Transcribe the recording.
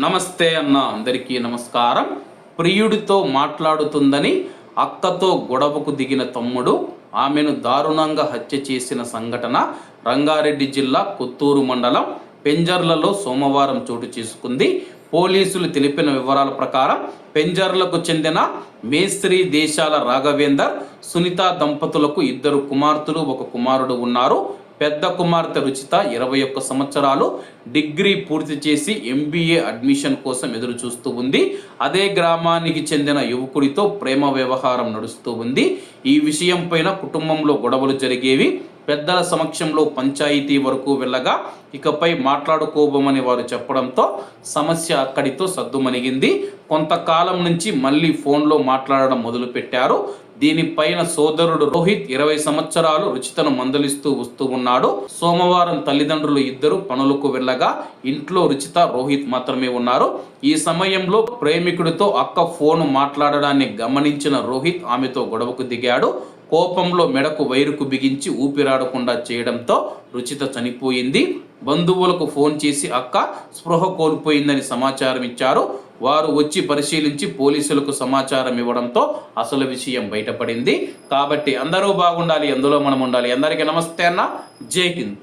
నమస్తే అన్న అందరికీ నమస్కారం. ప్రియుడితో మాట్లాడుతుందని అక్కతో గొడవకు దిగిన తమ్ముడు ఆమెను దారుణంగా హత్య చేసిన సంఘటన రంగారెడ్డి జిల్లా కొత్తూరు మండలం పెంజర్లలో సోమవారం చోటు చేసుకుంది. పోలీసులు తెలిపిన వివరాల ప్రకారం పెంజర్లకు చెందిన మేస్త్రి దేశాల రాఘవేందర్ సునీత దంపతులకు ఇద్దరు కుమార్తెలు ఒక కుమారుడు ఉన్నారు. పెద్ద కుమార్తె రుచిత ఇరవై ఒక్క సంవత్సరాలు డిగ్రీ పూర్తి చేసి ఎంబీఏ అడ్మిషన్ కోసం ఎదురు చూస్తూ ఉంది. అదే గ్రామానికి చెందిన యువకుడితో ప్రేమ వ్యవహారం నడుస్తూ ఉంది. ఈ విషయం పైన కుటుంబంలో గొడవలు జరిగేవి. పెద్దల సమక్షంలో పంచాయతీ వరకు వెళ్ళగా ఇకపై మాట్లాడుకోబోమని వారు చెప్పడంతో సమస్య అక్కడితో సద్దుమణిగింది. కొంతకాలం నుంచి మళ్ళీ ఫోన్లో మాట్లాడడం మొదలుపెట్టారు. దీనిపైన సోదరుడు రోహిత్ ఇరవై సంవత్సరాలు రుచితను మందలిస్తూ వస్తూ ఉన్నాడు. సోమవారం తల్లిదండ్రులు ఇద్దరు పనులకు వెళ్ళగా ఇంట్లో రుచిత రోహిత్ మాత్రమే ఉన్నారు. ఈ సమయంలో ప్రేమికుడితో అక్క ఫోన్ మాట్లాడడాన్ని గమనించిన రోహిత్ ఆమెతో గొడవకు దిగాడు. కోపంలో మెడకు వైరుకు బిగించి ఊపిరాడకుండా చేయడంతో రుచిత చనిపోయింది. బంధువులకు ఫోన్ చేసి అక్క స్పృహ కోల్పోయిందని సమాచారం ఇచ్చారు వారు వచ్చి పరిశీలించి పోలీసులకు సమాచారం ఇవ్వడంతో అసలు విషయం బయటపడింది. కాబట్టి అందరూ బాగుండాలి అందులో మనం ఉండాలి. అందరికీ నమస్తే అన్న. జై హింద్.